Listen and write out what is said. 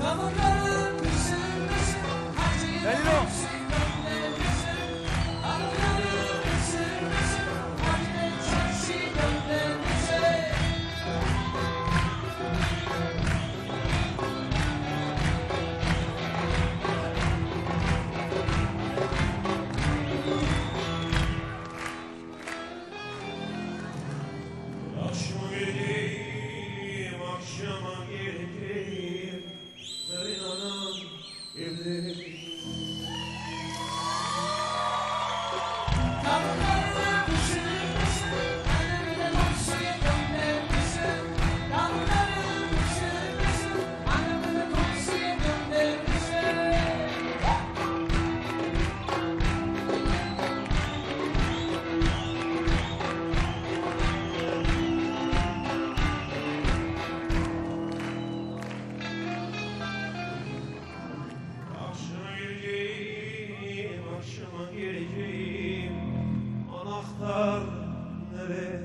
Come on, come on. Akşama geleceğim Serin anam mışıl geleceğim Anahtar nerede?